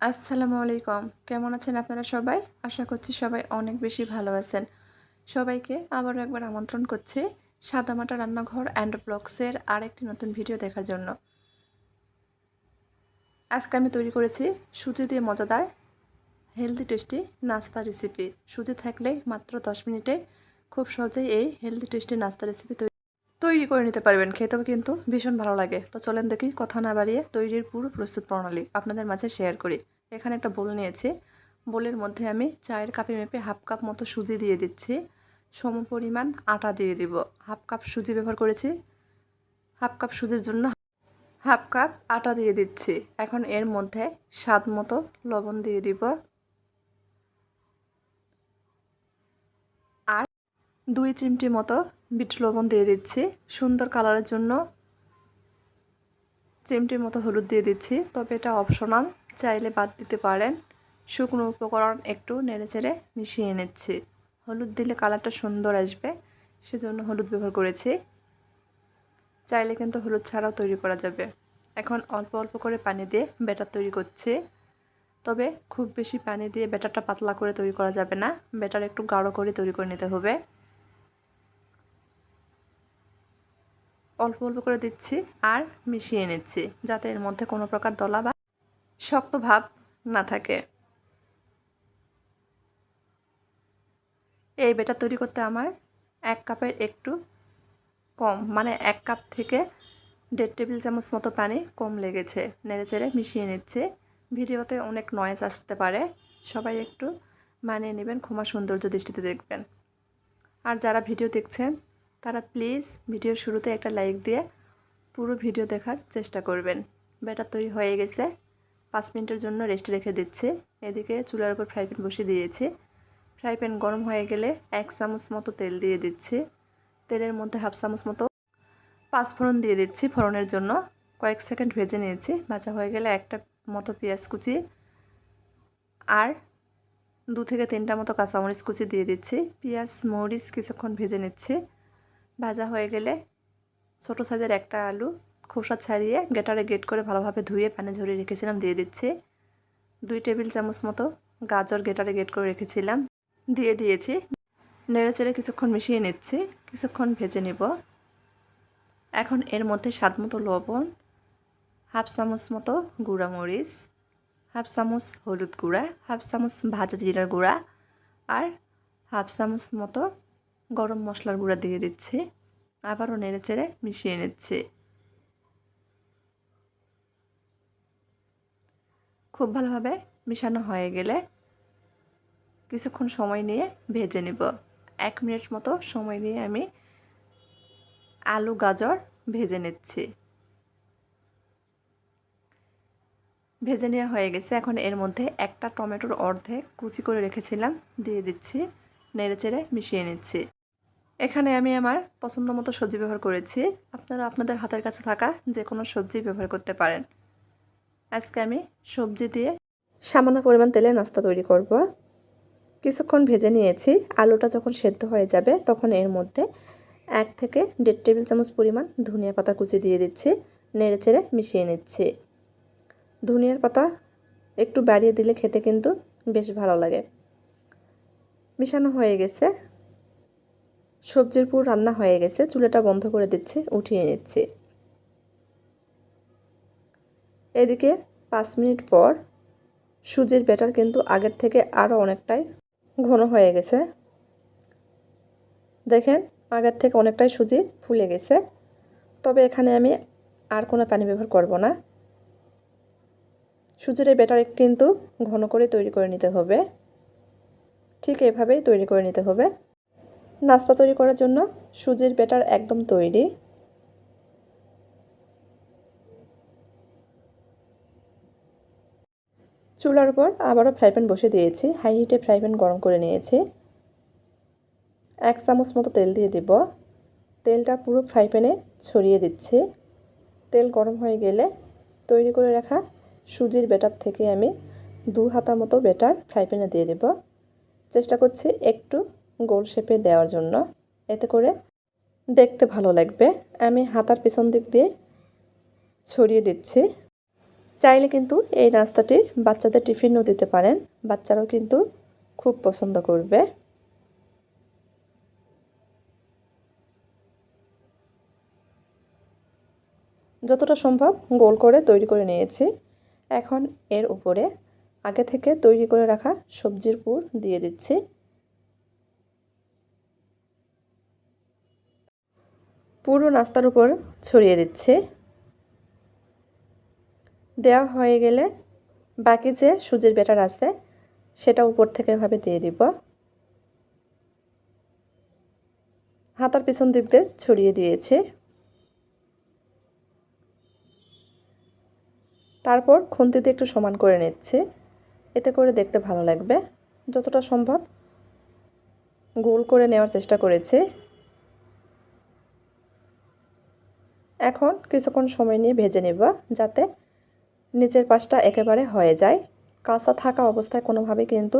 আসসালামু আলাইকুম। কেমন আছেন আপনারা সবাই? আশা করছি সবাই অনেক বেশি ভালো আছেন। সবাইকে আবারও একবার আমন্ত্রণ করছি সাদামাটা রান্নাঘর অ্যান্ড ব্লগসের আরেকটি নতুন ভিডিও দেখার জন্য। আজকে আমি তৈরি করেছি সুজি দিয়ে মজাদার হেলদি টেস্টি নাস্তা রেসিপি সুজি থাকলে মাত্র দশ মিনিটে খুব সহজেই এই হেলদি টেস্টি নাস্তা রেসিপি তৈরি তৈরি করে নিতে পারবেন, খেতেও কিন্তু ভীষণ ভালো লাগে। তো চলেন দেখি কথা না বাড়িয়ে তৈরির পুরো প্রস্তুত প্রণালী আপনাদের মাঝে শেয়ার করি। এখানে একটা বোল নিয়েছি। বোলের মধ্যে আমি চায়ের কাপে মেপে হাফ কাপ মতো সুজি দিয়ে দিচ্ছি। সম পরিমাণ আটা দিয়ে দিব। হাফ কাপ সুজি ব্যবহার করেছি। হাফ কাপ সুজির জন্য হাফ কাপ আটা দিয়ে দিচ্ছি। এখন এর মধ্যে স্বাদ মতো লবণ দিয়ে দিব। আর দুই চিমটি মতো বিট লবণ দিয়ে দিচ্ছি। সুন্দর কালারের জন্য চিমটির মতো হলুদ দিয়ে দিচ্ছি। তবে এটা অপশনাল চাইলে বাদ দিতে পারেন। শুকনো উপকরণ একটু নেড়ে চেড়ে মিশিয়ে নিচ্ছি। হলুদ দিলে কালারটা সুন্দর আসবে, সেজন্য হলুদ ব্যবহার করেছি। চাইলে কিন্তু হলুদ ছাড়াও তৈরি করা যাবে। এখন অল্প অল্প করে পানি দিয়ে ব্যাটার তৈরি করছি। তবে খুব বেশি পানি দিয়ে ব্যাটারটা পাতলা করে তৈরি করা যাবে না। ব্যাটার একটু গাঢ় করে তৈরি করে নিতে হবে। অল্প অল্প করে দিচ্ছি আর মিশিয়ে নিচ্ছি যাতে এর মধ্যে কোনো প্রকার দলা বা শক্ত ভাব না থাকে। এই বেটা তৈরি করতে আমার এক কাপের একটু কম মানে এক কাপ থেকে দেড় টেবিল চামচ মতো পানি কম লেগেছে। নেড়ে চেড়ে মিশিয়ে নিচ্ছে। ভিডিওতে অনেক নয়েজ আসতে পারে। সবাই একটু মানিয়ে নেবেন, ক্ষমা সৌন্দর্য দৃষ্টিতে দেখবেন। আর যারা ভিডিও দেখছেন তারা প্লিজ ভিডিওর শুরুতে একটা লাইক দিয়ে পুরো ভিডিও দেখার চেষ্টা করবেন। ব্যাটার তৈরি হয়ে গেছে। পাঁচ মিনিটের জন্য রেস্টে রেখে দিচ্ছে। এদিকে চুলার উপর ফ্রাই প্যান বসিয়ে দিয়েছে। ফ্রাই প্যান গরম হয়ে গেলে এক চামচ মতো তেল দিয়ে দিচ্ছে। তেলের মধ্যে হাফ চামচ মতো পাঁচ ফোড়ন দিয়ে দিচ্ছি ফোড়নের জন্য। কয়েক সেকেন্ড ভেজে নিয়েছি। ভাজা হয়ে গেলে একটা মতো পেঁয়াজ কুচি আর দু থেকে তিনটা মতো কাঁচামরিচ কুচি দিয়ে দিচ্ছি। পেঁয়াজ, মরিচ কিছুক্ষণ ভেজে নিচ্ছে। ভাজা হয়ে গেলে ছোটো সাইজের একটা আলু খোসা ছাড়িয়ে গেটারে গেট করে ভালোভাবে ধুয়ে পানি ঝরিয়ে রেখেছিলাম, দিয়ে দিচ্ছি। দুই টেবিল চামচ মতো গাজর গেটারে গেট করে রেখেছিলাম, দিয়ে দিয়েছি। নেড়ে চেড়ে কিছুক্ষণ মিশিয়ে নিচ্ছি, কিছুক্ষণ ভেজে নিব। এখন এর মধ্যে স্বাদ মতো লবণ, হাফ চামচ মতো গুঁড়া মরিচ, হাফ চামচ হলুদ গুঁড়া, হাফ চামচ ভাজা জিরার গুঁড়া, আর হাফ চামচ মতো গরম মশলার গুঁড়া দিয়ে দিচ্ছি। আবারও নেড়ে চেড়ে মিশিয়ে নিচ্ছি। খুব ভালোভাবে মিশানো হয়ে গেলে কিছুক্ষণ সময় নিয়ে ভেজে নিব। এক মিনিট মতো সময় নিয়ে আমি আলু, গাজর ভেজে নিচ্ছি। ভেজে নেওয়া হয়ে গেছে। এখন এর মধ্যে একটা টমেটোর অর্ধেক কুচি করে রেখেছিলাম, দিয়ে দিচ্ছি নেড়ে চেড়ে মিশিয়ে নিচ্ছি। এখানে আমি আমার পছন্দ মতো সবজি ব্যবহার করেছি। আপনারা আপনাদের হাতের কাছে থাকা যে কোনো সবজি ব্যবহার করতে পারেন। আজকে আমি সবজি দিয়ে সামান্য পরিমাণ তেলে নাস্তা তৈরি করব। কিছুক্ষণ ভেজে নিয়েছি। আলুটা যখন সেদ্ধ হয়ে যাবে, তখন এর মধ্যে এক থেকে দেড় টেবিল চামচ পরিমাণ ধনিয়া পাতা কুচি দিয়ে দিচ্ছি। নেড়ে চেড়ে মিশিয়ে নিচ্ছি। ধনিয়ার পাতা একটু বাড়িয়ে দিলে খেতে কিন্তু বেশ ভালো লাগে। মিশানো হয়ে গেছে। সবজির পুর রান্না হয়ে গেছে, চুলাটা বন্ধ করে দিচ্ছে, উঠিয়ে নিচ্ছি। এদিকে পাঁচ মিনিট পর সুজির ব্যাটার কিন্তু আগের থেকে আরও অনেকটাই ঘন হয়ে গেছে। দেখেন, আগের থেকে অনেকটাই সুজি ফুলে গেছে, তবে এখানে আমি আর কোনো পানি ব্যবহার করব না। সুজির এই ব্যাটার কিন্তু ঘন করে তৈরি করে নিতে হবে। ঠিক এভাবেই তৈরি করে নিতে হবে। নাস্তা তৈরি করার জন্য সুজির ব্যাটার একদম তৈরি। চুলার উপর আবারও ফ্রাই প্যান বসে দিয়েছি। হাই হিটে ফ্রাই প্যান গরম করে নিয়েছি। এক চামচ মতো তেল দিয়ে দিব। তেলটা পুরো ফ্রাই প্যানে ছড়িয়ে দিচ্ছি। তেল গরম হয়ে গেলে তৈরি করে রাখা সুজির ব্যাটার থেকে আমি দু হাতা মতো ব্যাটার ফ্রাই প্যানে দিয়ে দেব। চেষ্টা করছি একটু গোল শেপে দেওয়ার জন্য। এতে করে দেখতে ভালো লাগবে। আমি হাতার পেছন দিক দিয়ে ছড়িয়ে দিচ্ছি। চাইলে কিন্তু এই নাস্তাটি বাচ্চাদের টিফিনও দিতে পারেন। বাচ্চারাও কিন্তু খুব পছন্দ করবে। যতটা সম্ভব গোল করে তৈরি করে নিয়েছি। এখন এর উপরে আগে থেকে তৈরি করে রাখা সবজির পুর দিয়ে দিচ্ছি। পুরো নাস্তার উপর ছড়িয়ে দিচ্ছি। দেওয়া হয়ে গেলে বাকি যে সুজির ব্যাটার আছে, সেটা উপর থেকে এভাবে দিয়ে দিব। হাতার পিছন দিক দিয়ে ছড়িয়ে দিয়েছে। তারপর খুন্তি দিয়ে একটু সমান করে নিচ্ছি। এতে করে দেখতে ভালো লাগবে। যতটা সম্ভব গোল করে নেওয়ার চেষ্টা করেছি। এখন কিছুক্ষণ সময় নিয়ে ভেজে নেব যাতে নিচের পাশটা একেবারে হয়ে যায়। কাঁচা থাকা অবস্থায় কোনোভাবে কিন্তু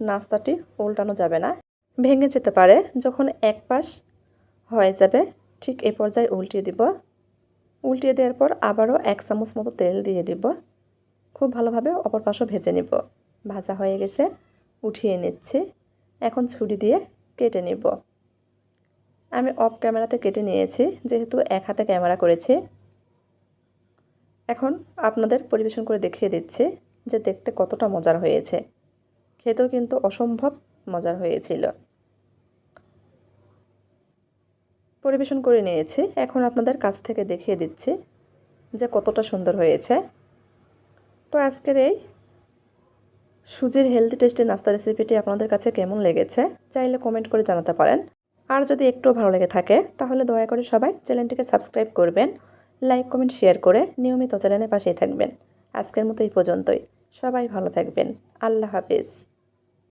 নাস্তাটি উল্টানো যাবে না। ভেঙে যেতে পারে, যখন এক পাশ হয়ে যাবে, ঠিক এ পর্যায়ে উল্টিয়ে দিব। উল্টিয়ে দেওয়ার পর আবারও এক চামচ মতো তেল দিয়ে দিব। খুব ভালোভাবে অপর পাশও ভেজে নিব। ভাজা হয়ে গেছে, উঠিয়ে নিচ্ছি। এখন ছুরি দিয়ে কেটে নিব। আমি অফ ক্যামেরাতে কেটে নিয়েছি, যেহেতু এক হাতে ক্যামেরা করেছি। এখন আপনাদের পরিবেশন করে দেখিয়ে দিচ্ছি যে দেখতে কতটা মজার হয়েছে। খেতেও কিন্তু অসম্ভব মজার হয়েছিল। পরিবেশন করে নিয়েছি, এখন আপনাদের কাছ থেকে দেখিয়ে দিচ্ছি যে কতটা সুন্দর হয়েছে। তো আজকের এই সুজির হেলদি টেস্টের নাস্তা রেসিপিটি আপনাদের কাছে কেমন লেগেছে, চাইলে কমেন্ট করে জানাতে পারেন। আর যদি একটু ভালো লেগে থাকে, তাহলে দয়া করে সবাই চ্যানেলটিকে সাবস্ক্রাইব করবেন, লাইক, কমেন্ট, শেয়ার করে নিয়মিত চ্যানেলের পাশেই থাকবেন। আজকের মতো এই পর্যন্তই। সবাই ভালো থাকবেন। আল্লাহ হাফিজ।